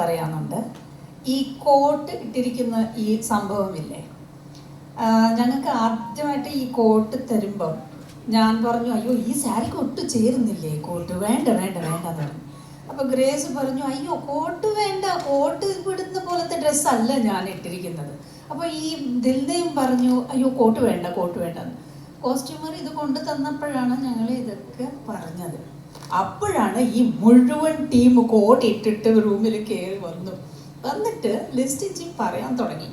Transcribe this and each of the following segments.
പറയാനുണ്ട്. ഈ കോട്ട് ഇട്ടിരിക്കുന്ന ഈ സംഭവമില്ലേ? ഞങ്ങൾക്ക് ആദ്യമായിട്ട് ഈ കോട്ട് തരുമ്പം ഞാൻ പറഞ്ഞു അയ്യോ ഈ സാരിക്ക് ഒട്ടും ചേരുന്നില്ലേ? കോട്ട് വേണ്ട വേണ്ട വേണ്ട എന്ന് പറഞ്ഞു. അപ്പൊ ഗ്രേസ് പറഞ്ഞു അയ്യോ കോട്ട് വേണ്ട കോട്ട് വിടുന്ന പോലത്തെ ഡ്രസ്സല്ല ഞാൻ ഇട്ടിരിക്കുന്നത്. അപ്പൊ ഈ ദിൽദയും പറഞ്ഞു അയ്യോ കോട്ട് വേണ്ട കോട്ട് വേണ്ടെന്ന് കോസ്റ്റ്യൂമർ ഇത് കൊണ്ടു തന്നപ്പോഴാണ് ഞങ്ങൾ ഇതൊക്കെ പറഞ്ഞത്. അപ്പോഴാണ് ഈ മുഴുവൻ ടീം കോട്ട് ഇട്ടിട്ട് റൂമിൽ കയറി വന്നു. വന്നിട്ട് ലിസ്റ്റ് ജി പറയാൻ തുടങ്ങി.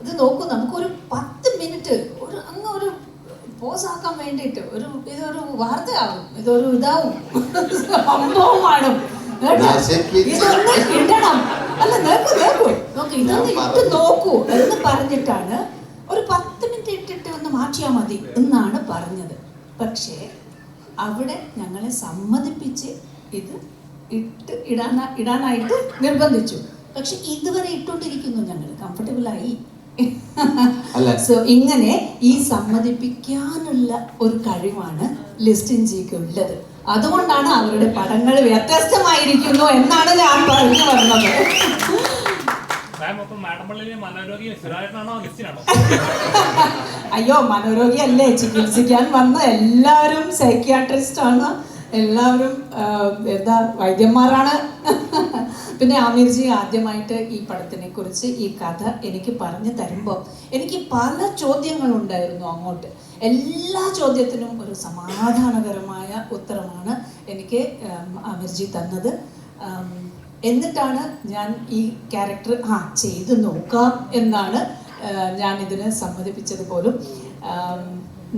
ഇത് നോക്കൂ നമുക്കൊരു പത്ത് മിനിറ്റ് ഒരു അങ്ങ് ഒരു പോസ് ആക്കാൻ വേണ്ടിയിട്ട് ഒരു ഇതൊരു വാർത്തയാവും ഇതൊരു ഇതാവും. സംഭവമാണ്? ഇതൊന്ന് ഇടണം. അല്ല നോക്കൂ നോക്കൂ. നോക്കൂ ഇതൊന്ന് ഇട്ട് നോക്കൂ എന്ന് പറഞ്ഞിട്ടാണ് ഒരു പത്ത് മിനിറ്റ് ഇട്ടിട്ട് ഒന്ന് മാറ്റിയാൽ മതി എന്നാണ് പറഞ്ഞത്. പക്ഷേ അവിടെ ഞങ്ങളെ സമ്മതിപ്പിച്ച് ഇത് ഇട്ട് ഇടാന ഇടാനായിട്ട് നിർബന്ധിച്ചു. പക്ഷെ ഇതുവരെ ഇട്ടോണ്ടിരിക്കുന്നു ഞങ്ങൾ കംഫർട്ടബിൾ ആയി. സോ ഇങ്ങനെ ഈ സമ്മതിപ്പിക്കാനുള്ള ഒരു കഴിവാണ് ലിസ്റ്റിൻ ജിക്ക് ഉള്ളത്. അതുകൊണ്ടാണ് അവരുടെ പടങ്ങൾ വ്യത്യസ്തമായിരിക്കുന്നു എന്നാണ് ഞാൻ പറഞ്ഞു വന്നത് അയ്യോ മനോരോഗി അല്ലേ ചികിത്സിക്കാൻ വന്ന എല്ലാവരും സൈക്യാട്രിസ്റ്റ് ആണ്. എല്ലാവരും എന്താ വൈദ്യന്മാരാണ്. പിന്നെ ആമിർജി ആദ്യമായിട്ട് ഈ പടത്തിനെ കുറിച്ച് ഈ കഥ എനിക്ക് പറഞ്ഞു തരുമ്പോൾ എനിക്ക് പല ചോദ്യങ്ങളുണ്ടായിരുന്നു അങ്ങോട്ട്. എല്ലാ ചോദ്യത്തിനും ഒരു സമാധാനകരമായ ഉത്തരമാണ് എനിക്ക് ആമിർജി തന്നത്. എന്നിട്ടാണ് ഞാൻ ഈ ക്യാരക്ടർ ആ ചെയ്ത് നോക്കാം എന്നാണ് ഞാൻ ഇതിന് സമ്മതിപ്പിച്ചത് പോലും.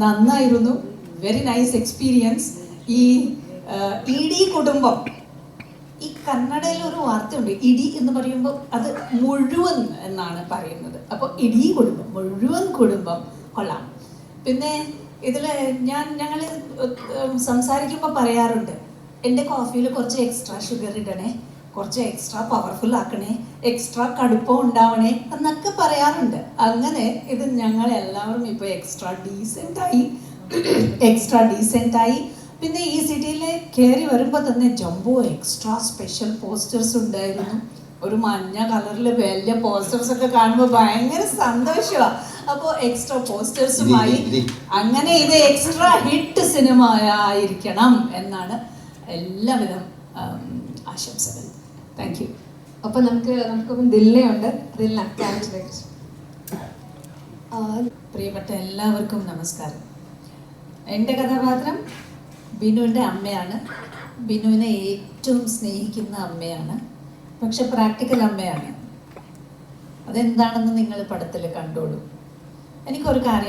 നന്നായിരുന്നു. വെരി നൈസ് എക്സ്പീരിയൻസ് ഈ ഇടി കുടുംബം ഈ കന്നഡയിൽ ഒരു വാർത്തയുണ്ട്. ഇടി എന്ന് പറയുമ്പോൾ അത് മുഴുവൻ എന്നാണ് പറയുന്നത്. അപ്പോൾ ഇടി കുടുംബം മുഴുവൻ കുടുംബം കൊള്ളാം. പിന്നെ ഇതിൽ ഞാൻ ഞങ്ങൾ സംസാരിക്കുമ്പോൾ പറയാറുണ്ട് എന്റെ കോഫിയിൽ കുറച്ച് എക്സ്ട്രാ ഷുഗർ ഇടണേ. കുറച്ച് എക്സ്ട്രാ പവർഫുൾ ആക്കണേ എക്സ്ട്രാ കടുപ്പം ഉണ്ടാവണേ എന്നൊക്കെ പറയാറുണ്ട്. അങ്ങനെ ഇത് ഞങ്ങൾ എല്ലാവരും ഇപ്പോൾ എക്സ്ട്രാ ഡീസെന്റ് ആയി. എക്സ്ട്രാ ഡീസെന്റ് ആയി. പിന്നെ ഈ സിറ്റിയിൽ കയറി വരുമ്പോൾ തന്നെ ജംബോ എക്സ്ട്രാ സ്പെഷ്യൽ പോസ്റ്റേഴ്സ് ഉണ്ടായിരുന്നു. ഒരു മഞ്ഞ കളറിൽ വലിയ പോസ്റ്റേഴ്സ് ഒക്കെ കാണുമ്പോൾ ഭയങ്കര സന്തോഷമാണ് അപ്പോൾ എക്സ്ട്രാ പോസ്റ്റേഴ്സുമായി. അങ്ങനെ ഇത് എക്സ്ട്രാ ഹിറ്റ് സിനിമ ആയിരിക്കണം എന്നാണ് എല്ലാവിധം ആശംസകൾ. താങ്ക് യു അപ്പം നമുക്ക് നമുക്കൊപ്പം ദില്ലയുണ്ട്. ദില്ല പ്രിയപ്പെട്ട എല്ലാവർക്കും നമസ്കാരം. എന്റെ കഥാപാത്രം ബിനുവിന്റെ അമ്മയാണ്. ബിനുവിനെ ഏറ്റവും സ്നേഹിക്കുന്ന അമ്മയാണ്. പക്ഷെ പ്രാക്ടിക്കൽ അമ്മയാണ്. അതെന്താണെന്ന് നിങ്ങൾ പടത്തിൽ കണ്ടോളൂ. എനിക്കൊരു കാര്യം